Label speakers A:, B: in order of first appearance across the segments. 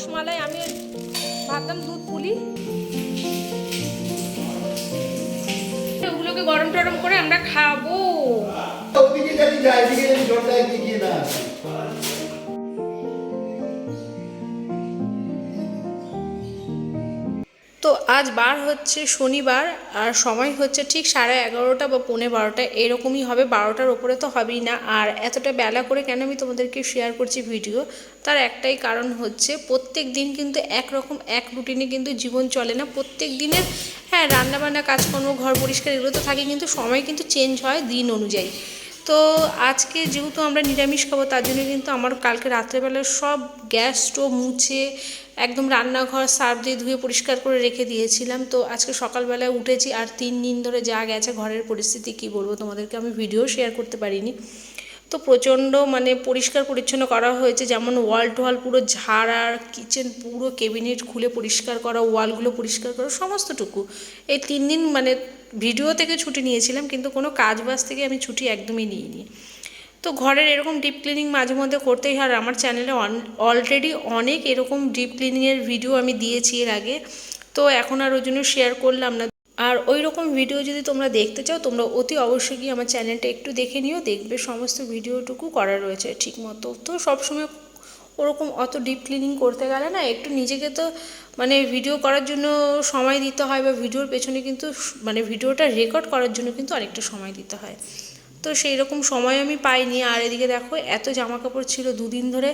A: রসমালাই আমি ভাবতাম দুধ পুলি। ওগুলোকে গরম টরম করে আমরা খাব। তো আজ বার হচ্ছে শনিবার আর সময় হচ্ছে ঠিক সাড়ে এগারোটা বা পৌনে বারোটা, এরকমই হবে। বারোটার ওপরে তো হবেই না। আর এতটা বেলা করে কেন আমি তোমাদেরকে শেয়ার করছি ভিডিও তার একটাই কারণ হচ্ছে প্রত্যেক দিন কিন্তু একরকম এক রুটিনে কিন্তু জীবন চলে না। প্রত্যেক দিনের হ্যাঁ রান্নাবান্না, কাজকর্ম, ঘর পরিষ্কার এগুলো তো থাকে, কিন্তু সময় কিন্তু চেঞ্জ হয় দিন অনুযায়ী। তো আজকে যেহেতু আমরা নিরামিষ খাব, তার জন্য কিন্তু আমার কালকে রাত্রেবেলা সব গ্যাস স্টোভ মুছে একদম রান্নাঘর সার্ফ দিয়ে ধুয়ে পরিষ্কার করে রেখে দিয়েছিলাম। তো আজকে সকালবেলায় উঠেছি আর তিন দিন ধরে যা গেছে ঘরের পরিস্থিতি কি বলব তোমাদেরকে আমি ভিডিও শেয়ার করতে পারিনি। তো প্রচণ্ড মানে পরিষ্কার পরিচ্ছন্ন করা হয়েছে, যেমন ওয়াল টোয়াল পুরো ঝাড়ার কিচেন পুরো কেবিনেট খুলে পরিষ্কার করা ওয়ালগুলো পরিষ্কার করা, সমস্তটুকু। এই তিন দিন মানে ভিডিও থেকে ছুটি নিয়েছিলাম, কিন্তু কোনো কাজ বাজ থেকে আমি ছুটি একদমই নিইনি। তো ঘরের এরকম ডিপ ক্লিনিং মাঝে মধ্যে করতেই হয়। আর আমার চ্যানেলে অলরেডি অনেক এরকম ডিপ ক্লিনিংয়ের ভিডিও আমি দিয়েছি এর আগে। তো এখন আর ওই জন্য শেয়ার করলাম না। আর ওই রকম ভিডিও যদি তোমরা দেখতে চাও, তোমরা অতি অবশ্যই গিয়ে আমার চ্যানেলটা একটু দেখে নিও। দেখবে সমস্ত ভিডিওটুকু করা রয়েছে ঠিক মতো তো সবসময় ওরকম অত ডিপ ক্লিনিং করতে গেলে না, একটু নিজেকে তো মানে ভিডিও করার জন্য সময় দিতে হয় বা ভিডিওর পেছনে কিন্তু মানে ভিডিওটা রেকর্ড করার জন্য কিন্তু অনেকটা সময় দিতে হয়। তো সেই রকম সময় আমি পাইনি। আর এদিকে দেখো, এত জামা কাপড় ছিল দুদিন ধরে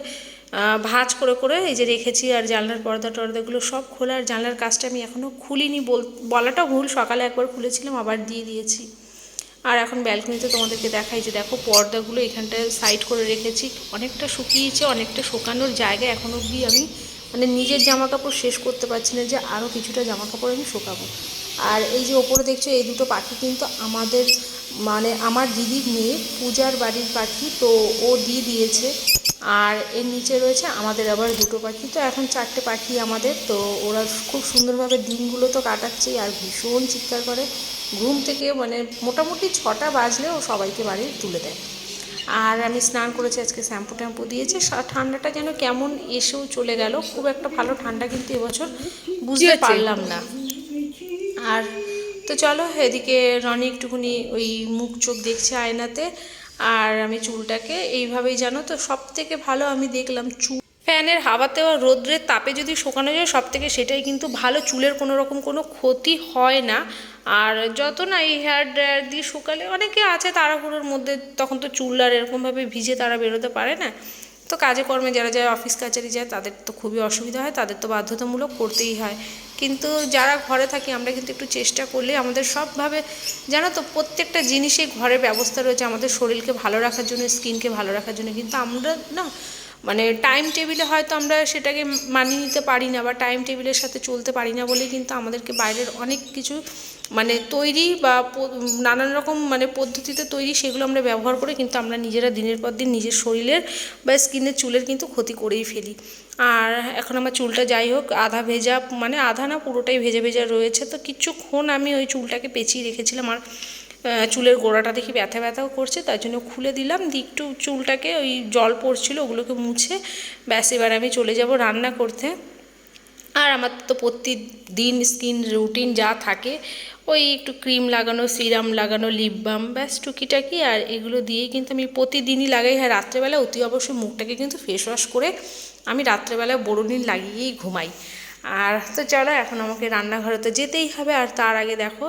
A: ভাঁজ করে করে এই যে রেখেছি আর জানলার পর্দা টর্দাগুলো সব খোলা। আর জানলার কাজটা আমি এখনও খুলিনি বল, বলাটা ভুল, সকালে একবার খুলেছিলাম, আবার দিয়ে দিয়েছি। আর এখন ব্যালকনিতে তোমাদেরকে দেখাই যে দেখো পর্দাগুলো এখানটায় সাইড করে রেখেছি। অনেকটা শুকিয়েছে, অনেকটা শুকানোর জায়গা এখন অবধি আমি মানে নিজের জামা কাপড় শেষ করতে পারছি না যে আরও কিছুটা জামা কাপড় আমি শুকাবো। আর এই যে ওপরে দেখছ, এই দুটো পাখি কিন্তু আমাদের মানে আমার দিদির মেয়ে পূজার বাড়ির পাখি তো ও দিয়ে দিয়েছে। আর এর নিচে রয়েছে আমাদের আবার দুটো পাখি। তো এখন চারটে পাখি আমাদের তো ওরা খুব সুন্দরভাবে দিনগুলো তো কাটাচ্ছেই আর ভীষণ চিৎকার করে। ঘুম থেকে মানে মোটামুটি ছটা বাজলে ও সবাইকে বাড়ি তুলে দেয়। আর আমি স্নান করেছি আজকে শ্যাম্পু ট্যাম্পু দিয়েছি। ঠান্ডাটা যেন কেমন এসেও চলে গেল। খুব একটা ভালো ঠান্ডা কিন্তু এবছর বুঝতে পারলাম না। আর তো চলো, এদিকে রনি একটুখানি ওই মুখ চোখ দেখছে আয়নাতে, আর আমি চুলটাকে এইভাবেই জানো তো সব থেকে ভালো আমি দেখলাম চুল। ফ্যানের হাওয়াতে বা রোদ্রের তাপে যদি শুকানো যায় সব থেকে সেটাই কিন্তু ভালো, চুলের কোনো রকম কোনো ক্ষতি হয় না। আর যত না এই হেয়ার ড্রায়ার দিয়ে শুকালে, অনেকে আছে তাড়াহুড়োর মধ্যে, তখন তো চুল আর এরকমভাবে ভিজে তারা বেরোতে পারে না। তো কাজে কর্মে যারা যারা অফিস কাচারি যায়, তাদের তো খুবই অসুবিধা হয়, তাদের তো বাধ্যতামূলক করতেই হয়। কিন্তু যারা ঘরে থাকি, আমরা কিন্তু একটু চেষ্টা করলে আমাদের সবভাবে, জানো তো, প্রত্যেকটা জিনিসেই ঘরের ব্যবস্থা রয়েছে আমাদের শরীরকে ভালো রাখার জন্য, স্কিনকে ভালো রাখার জন্য। কিন্তু আমরা না মানে টাইম টেবিলে হয়তো আমরা সেটাকে মানিয়ে নিতে পারি না বা টাইম টেবিলের সাথে চলতে পারি না বলেই কিন্তু আমাদেরকে বাইরের অনেক কিছু মানে তৈরি বা নানান রকম মানে পদ্ধতিতে তৈরি সেগুলো আমরা ব্যবহার করে কিন্তু আমরা নিজেরা দিনের পর দিন নিজের শরীরের বা স্কিনের চুলের কিন্তু ক্ষতি করেই ফেলি। আর এখন আমার চুলটা যাই হোক, আধা ভেজা মানে আধা না পুরোটাই ভেজা ভেজা রয়েছে। তো কিছুক্ষণ আমি ওই চুলটাকে পেঁচিয়ে রেখেছিলাম আর চুলের গোড়াটা দেখি ব্যথা ব্যথাও করছে, তার জন্য খুলে দিলাম। দিয়ে একটু চুলটাকে ওই জল পড়ছিল, ওগুলোকে মুছে ব্যাস এবার আমি চলে যাব রান্না করতে। আর আমার তো প্রতিদিন স্কিন রুটিন যা থাকে, ওই একটু ক্রিম লাগানো সিরাম লাগানো লিপ বাম ব্যাস টুকিটাকি। আর এগুলো দিয়েই কিন্তু আমি প্রতিদিনই লাগাই। হ্যাঁ রাত্রেবেলা অতি অবশ্যই মুখটাকে কিন্তু ফেস ওয়াশ করে আমি রাত্রেবেলা বোরোনিন লাগিয়েই ঘুমাই। আর তো চলো, এখন আমাকে রান্নাঘরে তো যেতেই হবে। আর তার আগে দেখো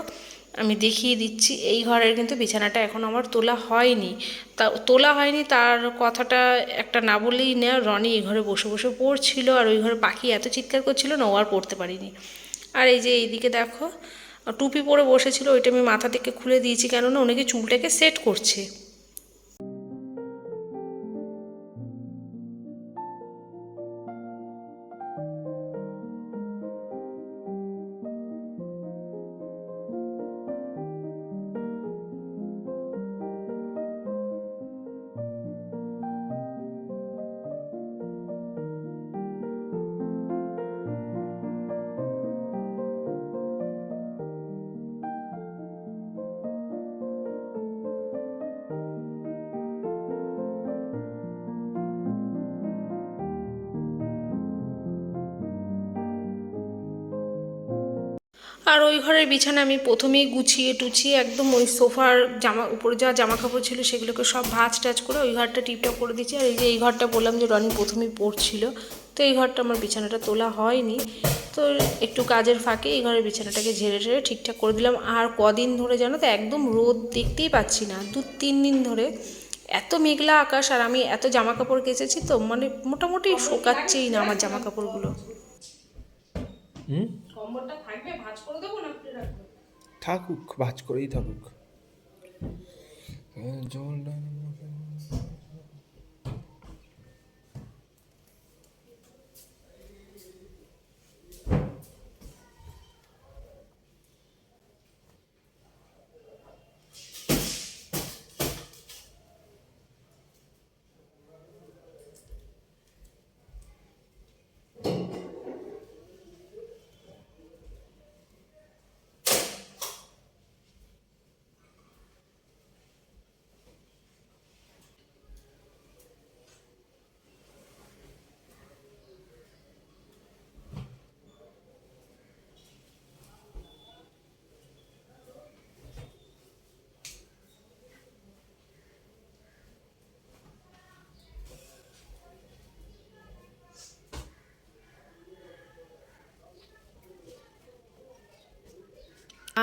A: আমি দেখিয়ে দিচ্ছি। এই ঘরের কিন্তু বিছানাটা এখন আমার তোলা হয়নি। তা তোলা হয়নি তার কথাটা একটা না বলেই না, রনি এই ঘরে বসে বসে পড়ছিল আর ওই ঘরে পাখি এত চিৎকার করছিল না ও আর পড়তে পারিনি। আর এই যে এইদিকে দেখো, টুপি পরে বসেছিল, ওইটা আমি মাথা থেকে খুলে দিয়েছি কেননা অনেকে চুলটাকে সেট করছে। আর ওই ঘরের বিছানা আমি প্রথমেই গুছিয়ে টুছিয়ে একদম ওই সোফার জামা উপরে যা জামা কাপড় ছিল সেগুলোকে সব ভাঁজ টাচ করে ওই ঘরটা টিপটপ করে দিচ্ছি আর এই যে এই ঘরটা বললাম যে রনি প্রথমেই পড়ছিল তো এই ঘরটা আমার বিছানাটা তোলা হয়নি। তো একটু কাজের ফাঁকে এই ঘরের বিছানাটাকে ঝেড়ে ঝেড়ে ঠিকঠাক করে দিলাম। আর কদিন ধরে জানো তো একদম রোদ দেখতেই পাচ্ছি না। দু তিন দিন ধরে এত মেঘলা আকাশ আর আমি এত জামা কাপড় কেচেছি তো মানে মোটামুটি শোকাচ্ছেই না আমার জামা কাপড়গুলো
B: হুম?
A: কম্বলটা থাকবে ভাঁজ করে দেবো না
B: থাকুক ভাজ করেই থাকুক। জলটা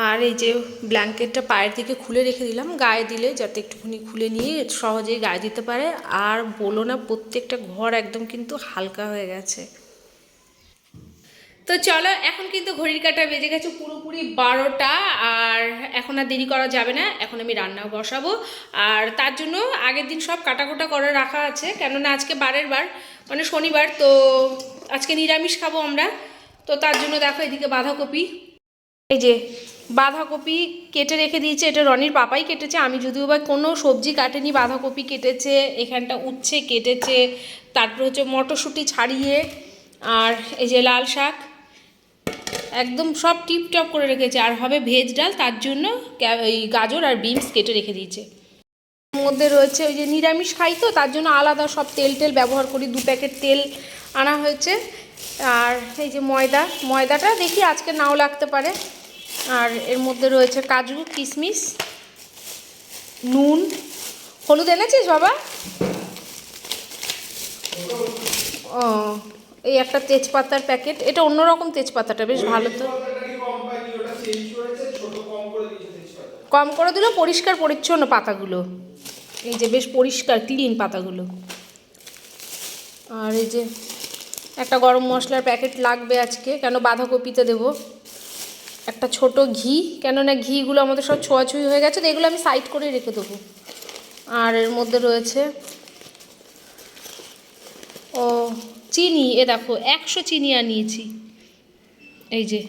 A: আর এই যে ব্ল্যাঙ্কেটটা পায়ের দিকে খুলে রেখে দিলাম, গায়ে দিলে যাতে একটুখানি খুলে নিয়ে সহজেই গায়ে দিতে পারে। আর বলো না, প্রত্যেকটা ঘর একদম কিন্তু হালকা হয়ে গেছে। তো চলো, এখন কিন্তু ঘড়ির কাটা বেজে গেছে পুরোপুরি বারোটা, আর এখন আর দেরি করা যাবে না, এখন আমি রান্নাও বসাবো। আর তার জন্য আগের দিন সব কাটাকুটা করে রাখা আছে, কেননা আজকে বারের বার মানে শনিবার, তো আজকে নিরামিষ খাব আমরা। তো তার জন্য দেখো এদিকে বাঁধাকপি। এই যে বাঁধাকপি কেটে রেখে দিয়েছে, এটা রনির পাপাই কেটেছে, আমি যদিও বা কোনো সবজি কাটেনি, বাঁধাকপি কেটেছে, এখানটা উচ্ছে কেটেছে, তারপর হচ্ছে মটরশুঁটি ছাড়িয়ে, আর এই যে লাল শাক, একদম সব টিপটপ করে রেখেছে, আর হবে ভেজ ডাল, তার জন্য ওই গাজর আর বিনস কেটে রেখে দিয়েছে। মধ্যে রয়েছে ওই যে নিরামিষ খাই তো, তার জন্য আলাদা সব তেল টেল ব্যবহার করি, দু প্যাকেট তেল আনা হয়েছে। আর এই যে ময়দা, ময়দাটা দেখি আজকে নাও লাগতে পারে। আর এর মধ্যে রয়েছে কাজু, কিশমিশ, নুন। হলুদ এনেছিস বাবা? ও, এই একটা তেজপাতার প্যাকেট। এটা অন্যরকম তেজপাতাটা, বেশ ভালো তো।
B: কম করে
A: দিল, পরিষ্কার পরিচ্ছন্ন পাতাগুলো। এই যে বেশ পরিষ্কার, ক্লিন পাতাগুলো। আর এই যে একটা গরম মশলার প্যাকেট লাগবে আজকে। কেন বাঁধাকপিতে দেব? একটা ছোট ঘি। কেননা ঘিগুলো আমাদের সব ছোঁয়াছুঁই হয়ে গেছে, তো এগুলো আমি সাইড করে রেখে দেবো। আর এর মধ্যে রয়েছে, ও, চিনি। এ দেখো, একশো চিনি আনিয়েছি। এই যে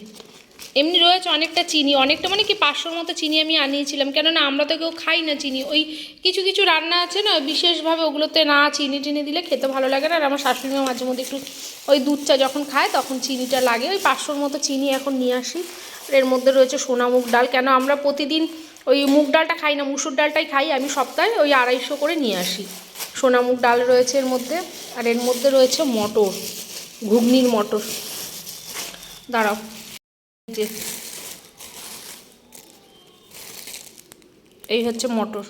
A: এমনি রয়েছে অনেকটা চিনি, অনেকটা মানে কি পাঁচশোর মতো চিনি আমি আনিয়েছিলাম। কেননা আমরা তো কেউ খাই না চিনি। ওই কিছু কিছু রান্না আছে না, বিশেষভাবে ওগুলোতে না চিনি টিনি দিলে খেতে ভালো লাগে না। আর আমার শাশুড়ি মা মাঝে মধ্যে একটু ওই দুধটা যখন খায় তখন চিনিটা লাগে। ওই পাঁচশোর মতো চিনি এখন নিয়ে আসি। এর মধ্যে রয়েছে সোনা মুগ ডাল। কেন আমরা প্রতিদিন ওই মুগ ডালটা খাই না, মুসুর ডালটাই খাই। আমি সপ্তাহে ওই আড়াইশো করে নিয়ে আসি। সোনা মুগ ডাল রয়েছে এর মধ্যে। আর এর মধ্যে রয়েছে মটর, ঘুগনির মটর। দাঁড়াও। এই হচ্ছে মটর।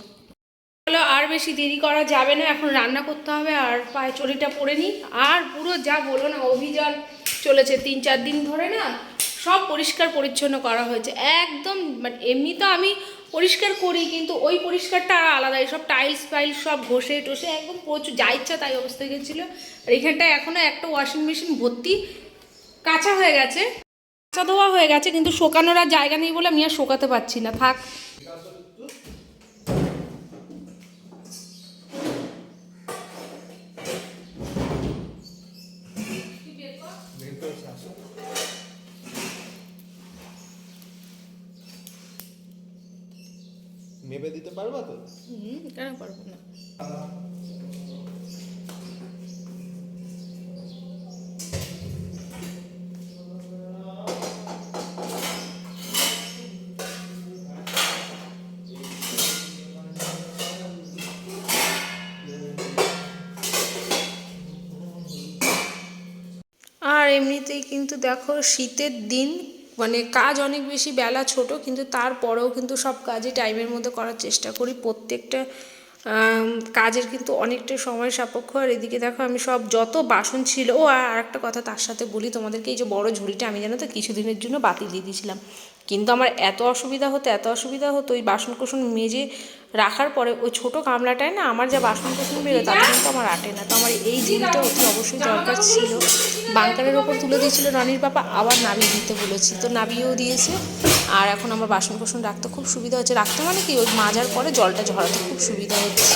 A: চলো আর বেশি দেরি করা যাবে না, এখন রান্না করতে হবে আর পায়ে চড়িটা পরে নিই। আর পুরো যা বলো না, অভিযান চলেছে তিন চার দিন ধরে না, সব পরিষ্কার পরিচ্ছন্ন করা হয়েছে। একদম মানে এমনি তো আমি পরিষ্কার করি, কিন্তু ওই পরিষ্কারটা আর আলাদা সব টাইলস ফাইলস সব ঘষে টষে একদম প্রচুর, যা ইচ্ছা তাই অবস্থা গেছিল। আর এখানটায় এখনও একটা ওয়াশিং মেশিন ভর্তি কাঁচা হয়ে গেছে। কাঁচা ধোয়া হয়ে গেছে কিন্তু শোকানোর আর জায়গা নেই বলে আমি আর শোকাতে পারছি না থাক।
B: মেপে দিতে পারবা তো?
A: হুম কেন পারব না? এমনিতেই কিন্তু দেখো শীতের দিন মানে কাজ অনেক বেশি, বেলা ছোট, কিন্তু তারপরেও কিন্তু সব কাজই টাইমের মধ্যে করার চেষ্টা করি। প্রত্যেকটা কাজের কিন্তু অনেকটা সময় সাপেক্ষ। আর এদিকে দেখো আমি সব যত বাসন ছিল, ও আর একটা কথা তার সাথে বলি, তোমাদেরকে এই যে বড় ঝুড়িটা আমি জানো তো কিছুদিনের জন্য বাতিল দিয়ে দিয়েছিলাম। কিন্তু আমার এত অসুবিধা হতো, এত অসুবিধা হতো, ওই বাসন কোসন মেজে রাখার পরে ওই ছোটো গামলাটায় না আমার যা বাসন কোসন বেরো তাতে কিন্তু আমার আটে না। তো আমার এই জিনিসটা অতি অবশ্যই দরকার ছিল। বাংকারের ওপর তুলে দিয়েছিল রানীর পাপা, আবার নাবিয়ে দিতে বলেছি। তো নাবিয়েও দিয়েছে। আর এখন আমার বাসন কোসন রাখতে খুব সুবিধা হচ্ছে। রাখতে মানে কি? ওই মাজার পরে জলটা ঝরাতে খুব সুবিধা হচ্ছে।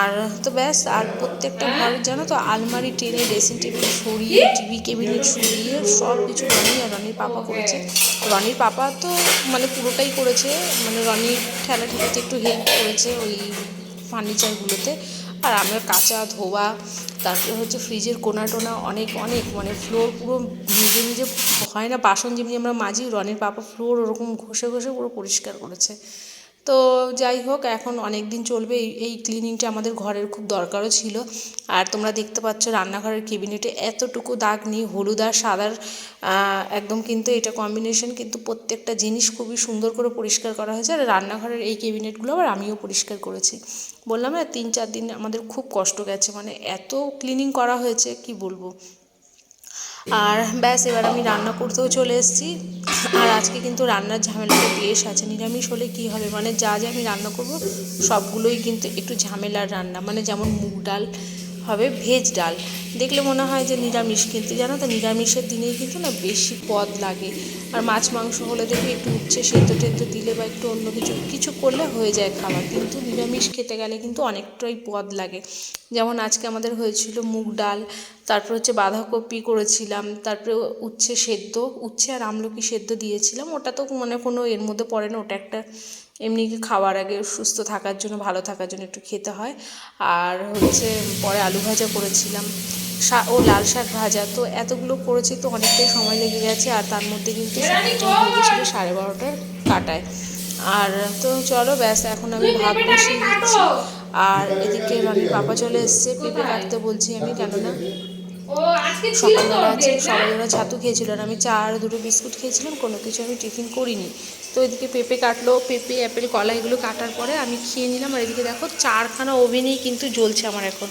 A: আর তো ব্যাস, আর প্রত্যেকটা ঘরের জানো তো, আলমারি, টেনে, ড্রেসিং টেবিল সরিয়ে, টিভি, ক্যাবিনেট সরিয়ে সব কিছু রনি আর রনির পাপা করেছে। রনির পাপা তো মানে পুরোটাই করেছে। মানে রনির ঠেলা ঠেলাতে একটু হেল্প করেছে ওই ফার্নিচারগুলোতে। আর আমার কাঁচা ধোয়া, তারপরে হচ্ছে ফ্রিজের কোনা টোনা অনেক অনেক মানে ফ্লোর পুরো নিজে নিজে হয় না। বাসন যেমনি আমরা মাজি রনের পাপা ফ্লোর ওরকম ঘষে ঘষে পুরো পরিষ্কার করেছে। তো যাই হোক, এখন অনেক দিন চলবে। এই এই ক্লিনিংটা আমাদের ঘরের খুব দরকারও ছিল। আর তোমরা দেখতে পাচ্ছ রান্নাঘরের কেবিনেটে এতটুকু দাগ নেই, হলুদ আর সাদার একদম কিন্তু এটা কম্বিনেশন কিন্তু প্রত্যেকটা জিনিস খুবই সুন্দর করে পরিষ্কার করা হয়েছে। আর রান্নাঘরের এই কেবিনেটগুলো আবার আমিও পরিষ্কার করেছি। বললাম না, তিন, চার দিন আমাদের খুব কষ্ট গেছে। মানে এত ক্লিনিং করা হয়েছে, কি বলব? আর ব্যাস, এবার আমি রান্না করতেও চলে এসেছি। আর আজকে কিন্তু রান্নার ঝামেলাটা বেশ আছে। নিরামিষ হলে কী হবে? মানে যা যা আমি রান্না করব, সবগুলোই কিন্তু একটু ঝামেলার রান্না। মানে যেমন মুগ ডাল হবে ভেজ ডাল। দেখলে মনে হয় যে নিরামিষ, কিন্তু জানো তো নিরামিষের দিনেই কিন্তু না বেশি পদ লাগে। আর মাছ, মাংস হলে দেখবি একটু উচ্ছে সেদ্ধ টেদ্ধ দিলে বা একটু অন্য কিছু কিছু করলে হয়ে যায় খাবার। কিন্তু নিরামিষ খেতে গেলে কিন্তু অনেকটাই পদ লাগে। যেমন আজকে আমাদের হয়েছিল মুগ ডাল, তারপর হচ্ছে বাঁধাকপি করেছিলাম, তারপরে উচ্ছে সেদ্ধ, উচ্ছে আর আমলকি সেদ্ধ দিয়েছিলাম। ওটা তো মানে কোনো এর মধ্যে পড়ে না, ওটা একটা এমনি খাওয়ার আগে সুস্থ থাকার জন্য, ভালো থাকার জন্য একটু খেতে হয়। আর হচ্ছে পরে আলু ভাজা করেছিলাম। শা ও লাল শাক ভাজা। তো এতগুলো করেছি তো অনেকটাই সময় লেগে গেছে আর তার মধ্যে কিন্তু সাড়ে বারোটার কাটায়। আর তো চলো ব্যাস, এখন আমি ভাত বসিয়ে দিচ্ছি। আর এদিকে রনির পাপা চলে এসছে, পেঁপে কাটতে বলছি আমি, কেননা সকালবেলা আছে ওরা ছাতু খেয়েছিল আর আমি চা আর দুটো বিস্কুট খেয়েছিলাম, কোনো কিছু আমি টিফিন করিনি। তো এদিকে পেঁপে কাটলো, পেঁপে, অ্যাপেল, কলা এগুলো কাটার পরে আমি খেয়ে নিলাম। আর এদিকে দেখো চারখানা ওভেনেই কিন্তু জ্বলছে আমার এখন।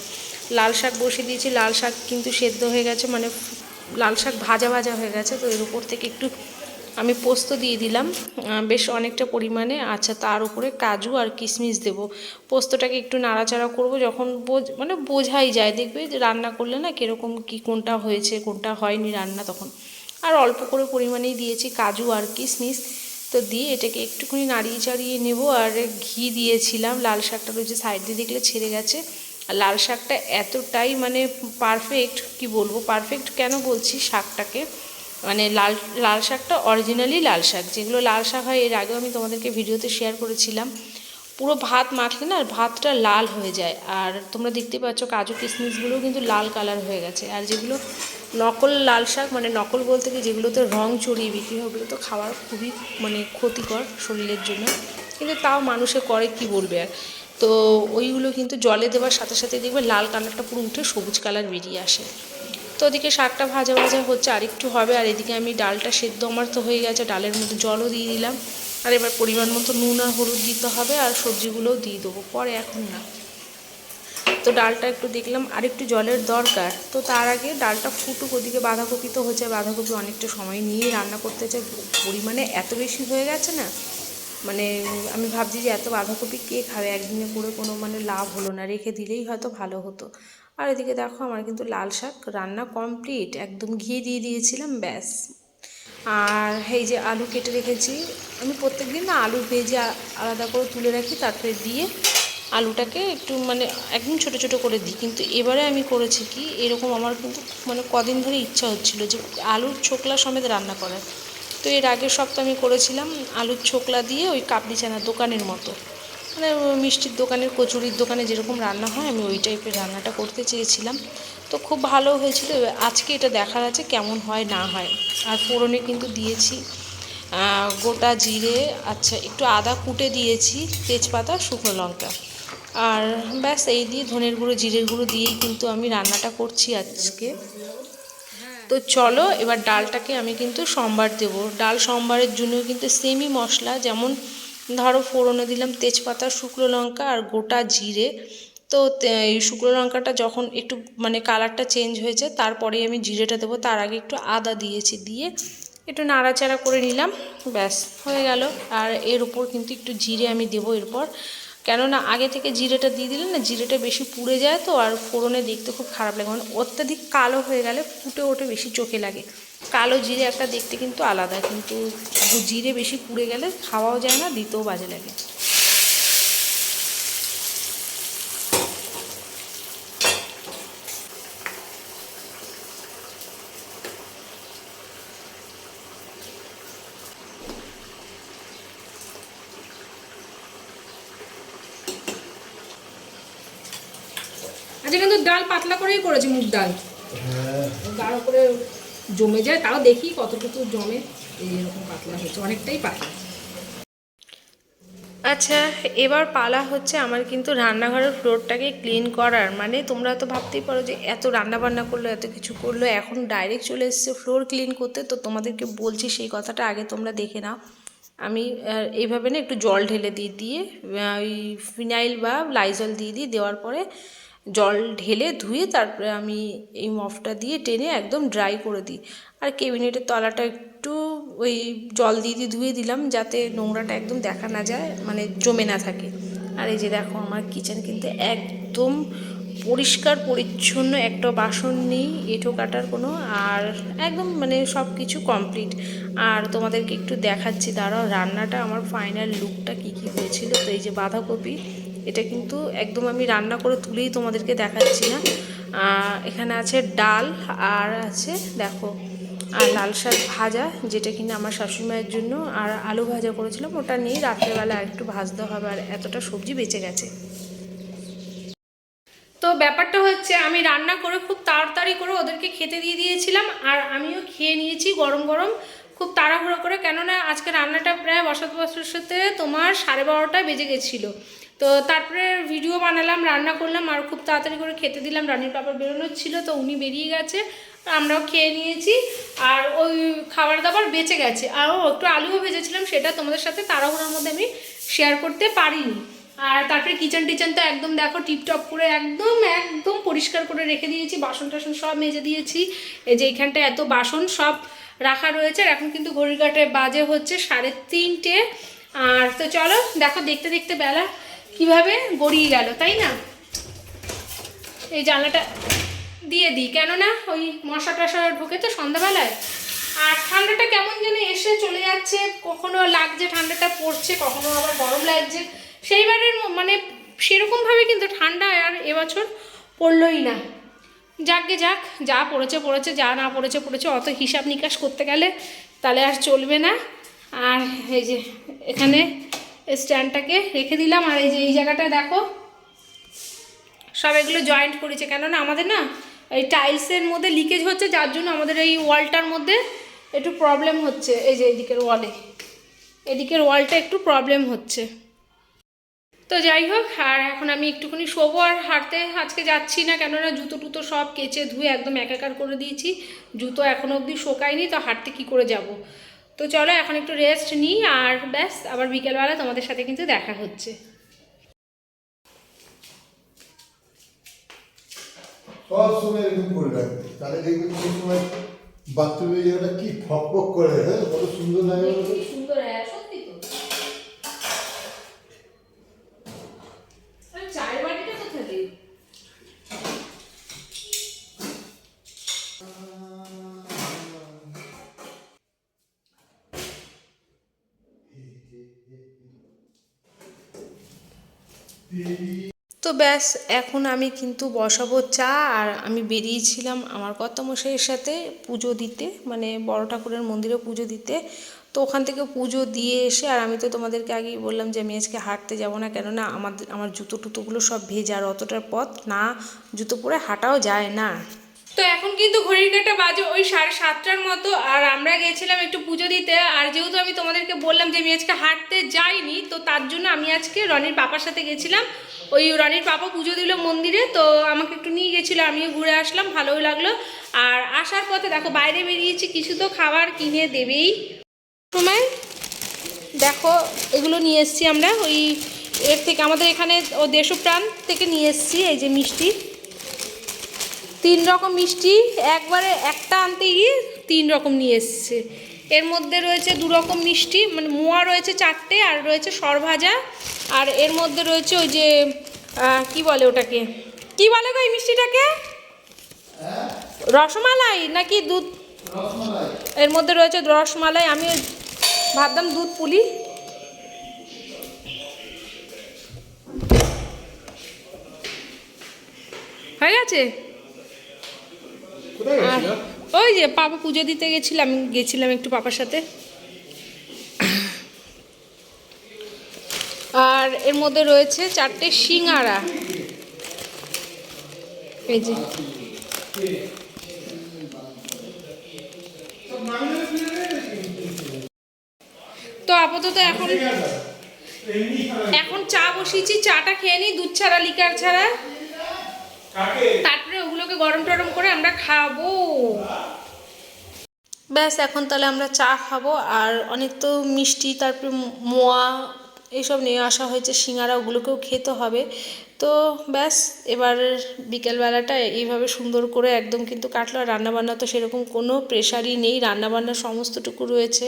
A: লাল শাক বসিয়ে দিয়েছি, লাল শাক কিন্তু সেদ্ধ হয়ে গেছে মানে লাল শাক ভাজা ভাজা হয়ে গেছে, তো এর উপর থেকে একটু আমি পোস্ত দিয়ে দিলাম। বেশ অনেকটা পরিমাণে আচ্ছা তার উপরে কাজু আর কিশমিশ দেবো। পোস্তটাকে একটু নাড়াচাড়া করব, যখন বোঝ মানে বোঝাই যায়, দেখবে যে রান্না করলে না কীরকম কী কোনটা হয়েছে, কোনটা হয়নি রান্না তখন। আর অল্প করে পরিমাণেই দিয়েছি কাজু আর কিশমিশ। তো দিয়ে এটাকে একটুখানি নাড়িয়ে চাড়িয়ে নেব আর ঘি দিয়েছিলাম। লাল শাকটা রয়েছে সাইড দিয়ে দেখলে ছেড়ে গেছে। আর লাল শাকটা এতটাই মানে পারফেক্ট কি বলব পারফেক্ট কেন বলছি শাকটাকে? মানে লাল লাল শাকটা অরিজিনালি লাল শাক। যেগুলো লাল শাক হয়, এর আগেও আমি তোমাদেরকে ভিডিওতে শেয়ার করেছিলাম। পুরো ভাত মাখলে না, আর ভাতটা লাল হয়ে যায়। আর তোমরা দেখতে পাচ্ছ কাজু কিশমিশগুলোও কিন্তু লাল কালার হয়ে গেছে। আর যেগুলো নকল লাল শাক মানে নকল বলতে কি যেগুলোতে রং চড়িয়ে বিক্রি হয়, ওগুলো তো খাওয়ার খুবই মানে ক্ষতিকর শরীরের জন্য। কিন্তু তাও মানুষে করে কি বলবে আর? তো ওইগুলো কিন্তু জলে দেওয়ার সাথে সাথে দেখবে লাল কালারটা পুরো উঠে সবুজ কালার বেরিয়ে আসে। তো ওদিকে শাকটা ভাজা ভাজা হচ্ছে, আর একটু হবে, আর এদিকে আমি ডালটা সেদ্ধ, আমার তো হয়ে গেছে, ডালের মধ্যে জলও দিয়ে দিলাম। আর এবার পরিমাণ মতো নুন আর হলুদ দিতে হবে, আর সবজিগুলোও দিয়ে দেবো, পরে এখন না। তো ডালটা একটু দেখলাম আর একটু জলের দরকার। তো তার আগে ডালটা ফুটুক, ওদিকে বাঁধাকপি তো হচ্ছে, বাঁধাকপি অনেকটা সময় নিয়ে রান্না করতে চাই পরিমাণে এত বেশি হয়ে গেছে না? মানে আমি ভাবছি যে এত বাঁধাকপি কে খাবে? একদিনে করে কোনো মানে লাভ হলো না, রেখে দিলেই হয়তো ভালো হতো। আর এদিকে দেখো, আমার কিন্তু লাল শাক রান্না কমপ্লিট একদম ঘি দিয়ে দিয়েছিলাম, ব্যাস। আর এই যে আলু কেটে রেখেছি, আমি প্রত্যেক দিন না আলু ভেজে আলাদা করে তুলে রাখি, তারপরে দিয়ে আলুটাকে একটু মানে একদম ছোট ছোট করে দিই। কিন্তু এবারে আমি করেছি কি, এরকম আমার কিন্তু মানে কদিন ধরে ইচ্ছা হচ্ছিল যে আলুর ছোকলা সমেত রান্না করার। তো এর আগের সপ্তাহে আমি করেছিলাম আলুর ছোকলা দিয়ে ওই কাবলি চানা দোকানের মতো। মানে মিষ্টির দোকানের, কচুরির দোকানে যেরকম রান্না হয়, আমি ওই টাইপের রান্নাটা করতে চেয়েছিলাম। তো খুব ভালো হয়েছিল আজকে এটা দেখার আছে কেমন হয়, না হয়। আর ফোড়নে কিন্তু দিয়েছি গোটা জিরে আচ্ছা একটু আদা কুটে দিয়েছি, তেজপাতা, শুকনো লঙ্কা। আর ব্যাস এই দিয়ে ধনের গুঁড়ো, জিরের গুঁড়ো দিয়েই কিন্তু আমি রান্নাটা করছি আজকে। তো চলো এবার ডালটাকে আমি কিন্তু সম্বার দেবো। ডাল সম্বারের জন্য কিন্তু সেমই মশলা, যেমন ধরো ফোড়নে দিলাম তেজপাতা, শুকনো লঙ্কা আর গোটা জিরে। তো এই শুকনো লঙ্কাটা যখন একটু মানে কালারটা চেঞ্জ হয়েছে তারপরে আমি জিরেটা দেবো। তার আগে একটু আদা দিয়েছি দিয়ে একটু নাড়াচাড়া করে নিলাম। ব্যাস, হয়ে গেল। আর এর উপর কিন্তু একটু জিরে আমি দেবো এরপর। কেননা আগে থেকে জিরেটা দিয়ে দিলে না জিরেটা বেশি পুড়ে যায় তো আর ফোড়নে দেখতে খুব খারাপ লাগে। মানে অত্যাধিক কালো হয়ে গেলে ফুটে ওঠে বেশি চোখে লাগে। কালো জিরে একটা দেখতে কিন্তু আলাদা, কিন্তু জিরে বেশি পুড়ে গেলে খাওয়াও যায় না, দিতেও বাজে লাগে
C: আচ্ছা কিন্তু ডাল পাতলা করেই করেছি মুগ ডাল। গাঢ় করে জমে যায়, তাও দেখি কতটুকু জমে। এই এরকম পাতলা হয়েছে, অনেকটাই পাতলা।
A: আচ্ছা এবার পালা হচ্ছে আমার কিন্তু রান্নাঘরের ফ্লোরটাকে ক্লিন করার। মানে তোমরা তো ভাবতেই পারো যে এত রান্না বান্না করল, এত কিছু করল, এখন ডাইরেক্ট চলে এসছে ফ্লোর ক্লিন করতে। তো তোমাদেরকে বলছি সেই কথাটা আগে তোমরা দেখে নাও। আমি এইভাবে না একটু জল ঢেলে দিই দিয়ে ওই ফিনাইল বা লাইজল দিয়ে দিই দেওয়ার পরে জল ঢেলে ধুয়ে তারপরে আমি এই মফটা দিয়ে টেনে একদম ড্রাই করে দিই। আর কেবিনেটের তলাটা একটু ওই জল দিয়ে দিয়ে ধুয়ে দিলাম যাতে নোংরাটা একদম দেখা না যায় মানে জমে না থাকে। আর এই যে দেখো আমার কিচেন কিন্তু একদম পরিষ্কার, পরিচ্ছন্ন একটা বাসন নেই, এঁঠো কাটার কোনো, আর একদম মানে সব কিছু কমপ্লিট আর তোমাদেরকে একটু দেখাচ্ছি, দাঁড়াও, রান্নাটা, আমার ফাইনাল লুকটা কী কী হয়েছিল, তো এই যে বাঁধাকপি এটা কিন্তু একদম আমি রান্না করে তুলেই তোমাদেরকে দেখাচ্ছি না। এখানে আছে ডাল আর আছে, দেখো, আর লাল শাক ভাজা, যেটা কিনা আমার শাশুড়িমায়ের জন্য, আর আলু ভাজা করেছিলাম, ওটা নিয়ে রাত্রেবেলা একটু ভাজতে হবে, আর এতটা সবজি বেঁচে গেছে। তো ব্যাপারটা হচ্ছে, আমি রান্না করে খুব তাড়াতাড়ি করে ওদেরকে খেতে দিয়ে দিয়েছিলাম, আর আমিও খেয়ে নিয়েছি গরম গরম, খুব তাড়াহুড়ো করে, কেননা আজকে রান্নাটা প্রায় বসাতে বসাতে তোমার সাড়ে বারোটা বেজে গেছিল। তো তারপরে ভিডিও বানালাম, রান্না করলাম, আর খুব তাড়াতাড়ি করে খেতে দিলাম। রানীর পাপড় বেরোনোর ছিল, তো উনি বেরিয়ে গেছে। আমরাও খেয়ে নিয়েছি, আর ওই খাবার দাবার বেঁচে গেছে। আরও একটু আলুও ভেজেছিলাম, সেটা তোমাদের সাথে তাড়াহুড়োর মধ্যে আমি শেয়ার করতে পারিনি। আর তারপরে কিচেন টিচেন তো একদম দেখো টিপটপ করে একদম একদম পরিষ্কার করে রেখে দিয়েছি, বাসন টাসন সব মেজে দিয়েছি। এই যে এইখানটা এত বাসন সব রাখা রয়েছে, আর এখন কিন্তু ঘড়ির কাটে বাজে হচ্ছে সাড়ে তিনটে। আর তো চলো, দেখো দেখতে দেখতে বেলা কীভাবে? গড়িয়ে গেল, তাই না? এই জানলাটা দিয়ে দিই, কেননা ওই মশা টশা ঢোকে তো সন্ধ্যাবেলায়। আর ঠান্ডাটা কেমন যেন এসে চলে যাচ্ছে, কখনো লাগছে ঠান্ডাটা, পড়ছে, কখনো আবার গরম লাগছে। সেইবারের মানে সেরকমভাবে কিন্তু ঠান্ডা আর এবছর পড়লই না। যাকগে যাক, যা পড়েছে পড়েছে, যা না পড়েছে পড়েছে, অত হিসাব নিকাশ করতে গেলে তাহলে আর চলবে না। আর এই যে এখানে স্ট্যান্ডটাকে রেখে দিলাম। আর এই যে এই জায়গাটা দেখো, সব এগুলো জয়েন্ট করেছে। কেননা আমাদের না এই টাইলসের মধ্যে লিকেজ হচ্ছে, যার জন্য আমাদের এই ওয়ালটার মধ্যে একটু প্রবলেম হচ্ছে। এই যে এদিকের ওয়ালে এদিকের ওয়ালটা একটু প্রবলেম হচ্ছে। তো যাই হোক, আর এখন আমি একটুখানি শোবো আর হাঁটতে। আজকে যাচ্ছি না, কেননা জুতো টুতো সব কেচে ধুয়ে একদম একাকার করে দিয়েছি। জুতো এখনও অবধি শোকায়নি, তো হাঁটতে কি করে যাব? তো চলো এখন একটু রেস্ট নিই আর ব্যাস আবার বিকেলবেলা তোমাদের সাথে কিন্তু দেখা হচ্ছে।
D: সব সময় এরকম করে রাখবে। তাহলে দেখবে কোনো সময় বাথরুমের জায়গাটা কি ফক ফক করে হ্যাঁ? কত সুন্দর লাগে?
A: সুন্দর তো ব্যাস, এখন আমি কিন্তু বসাবো চা, আর আমি বেরিয়েছিলাম আমার কর্তামশাইয়ের সাথে পুজো দিতে মানে বড় ঠাকুরের মন্দিরে পুজো দিতে। তো ওখান থেকে পুজো দিয়ে এসে, আর আমি তো তোমাদেরকে আগেই বললাম যে আমি আজকে হাঁটতে যাব না, কেননা আমাদের, আমার জুতো টুতোগুলো সব ভেজা, আর অতটার পথ না, জুতো পরে হাঁটাও যায় না। তো এখন কিন্তু ঘড়ির কাটা বাজে ওই সাড়ে সাতটার মতো, আর আমরা গেছিলাম একটু পুজো দিতে, আর যেহেতু আমি তোমাদেরকে বললাম যে আমি আজকে হাঁটতে যাইনি, তো তার জন্য আমি আজকে রনির পাপার সাথে গেছিলাম। ওই রনির পাপা পুজো দিল মন্দিরে, তো আমাকে একটু নিয়ে গেছিল, আমিও ঘুরে আসলাম ভালোই লাগল। আর আসার পথে দেখো বাইরে বেরিয়েছি, কিছু তো খাবার কিনে দেবেই। সময় দেখো, এগুলো নিয়ে এসেছি আমরা, ওই এর থেকে আমাদের এখানে ও দেশপ্রাণ থেকে নিয়ে এসেছি, এই যে মিষ্টি। তিন রকম মিষ্টি, একবারে একটা আনতে গিয়ে তিন রকম নিয়ে এসছে। এর মধ্যে রয়েছে দু রকম মিষ্টি মানে মোয়া রয়েছে চারটে, আর রয়েছে সরভাজা, আর এর মধ্যে রয়েছে ওই যে কি বলে ওটাকে? কি বলে গো এই মিষ্টিটাকে? রসমালাই নাকি দুধ? এর মধ্যে রয়েছে রসমালাই, আমি ভাবতাম দুধ পুলি। হয়ে গেছে? আর ওই যে পাপা পুজো দিতে গেছিলাম গেছিলাম একটু পাপার সাথে। আর এর মধ্যে রয়েছে চারটে সিঙ্গারা। এই যে। তো আপাতত এখন এখন চা বসিয়েছি চাটা খেয়ে নিই দুধ ছাড়া লিকার ছাড়া। তারপরে ওগুলোকে গরম টরম করে আমরা খাব। ব্যাস, এখন তাহলে আমরা চা খাব। আর অনেক তো মিষ্টি, তারপরে মোয়া এইসব নিয়ে আসা হয়েছে, সিঙ্গারা ওগুলোকেও খেতে হবে। তো ব্যাস, এবার বিকেলবেলাটা এইভাবে সুন্দর করে একদম কিন্তু কাটলো। আর রান্নাবান্না তো সেরকম কোনো প্রেশারই নেই। রান্নাবান্না সমস্তটুকু রয়েছে।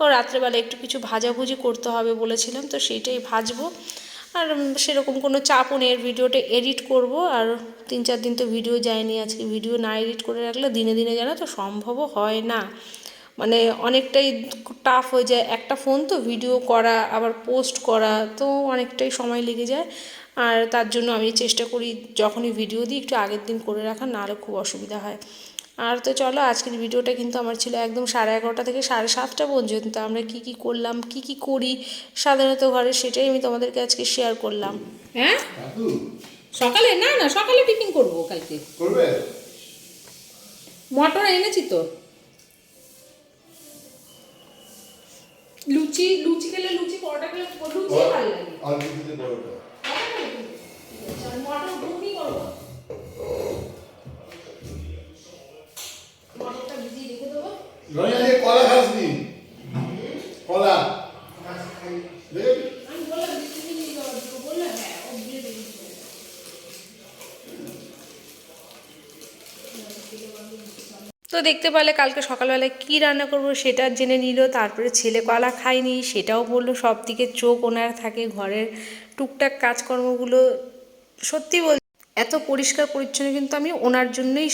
A: ও রাত্রেবেলা একটু কিছু ভাজাভুজি করতে হবে বলেছিলাম, তো সেইটাই ভাজবো। আর সেরকম কোনো চাপও নেই। ভিডিওটা এডিট করব আর তিন চার দিন তো ভিডিও যায়নি। আজকে ভিডিও না এডিট করে রাখলে দিনে দিনে জানো তো সম্ভবও হয় না। মানে অনেকটাই টাফ হয়ে যায়। একটা ফোন তো ভিডিও করা, আবার পোস্ট করা, তো অনেকটাই সময় লেগে যায়। আর তার জন্য আমি চেষ্টা করি যখনই ভিডিও দিই একটু আগের দিন করে রাখা, নাহলে খুব অসুবিধা হয়। আর তো চলো আজকের ভিডিওটা কিন্তু আমার ছিল একদম সাড়ে এগারোটা থেকে সাড়ে সাতটা পর্যন্ত। আমরা কি কি করলাম কি কি করি সাধারণত ঘরে সেটাই আমি তোমাদেরকে আজকে শেয়ার করলাম।
C: হ্যাঁ? সকালে না না সকালে টিফিন করব কালকে।
D: করবে?
C: মটর এনেছি তো। লুচি লুচি খেলে লুচি পরোটা খেলে লুচি ভালো লাগে।
D: আর কিছুতে বড়টা
C: মটর ঘুগনি করব। হ্যাঁ ও দিয়ে দেবে
A: তো দেখতে পেলে কালকে সকালবেলায় কি রান্না করব সেটা জেনে নিল, তারপরে ছেলে কলা খায়নি, সেটাও বলল সব দিকে চোখ ওনার থাকে, ঘরের টুকটাক কাজকর্মগুলো সত্যি বল এত পরিষ্কার পরিচ্ছন্ন কিন্তু আমি ওনার জন্যই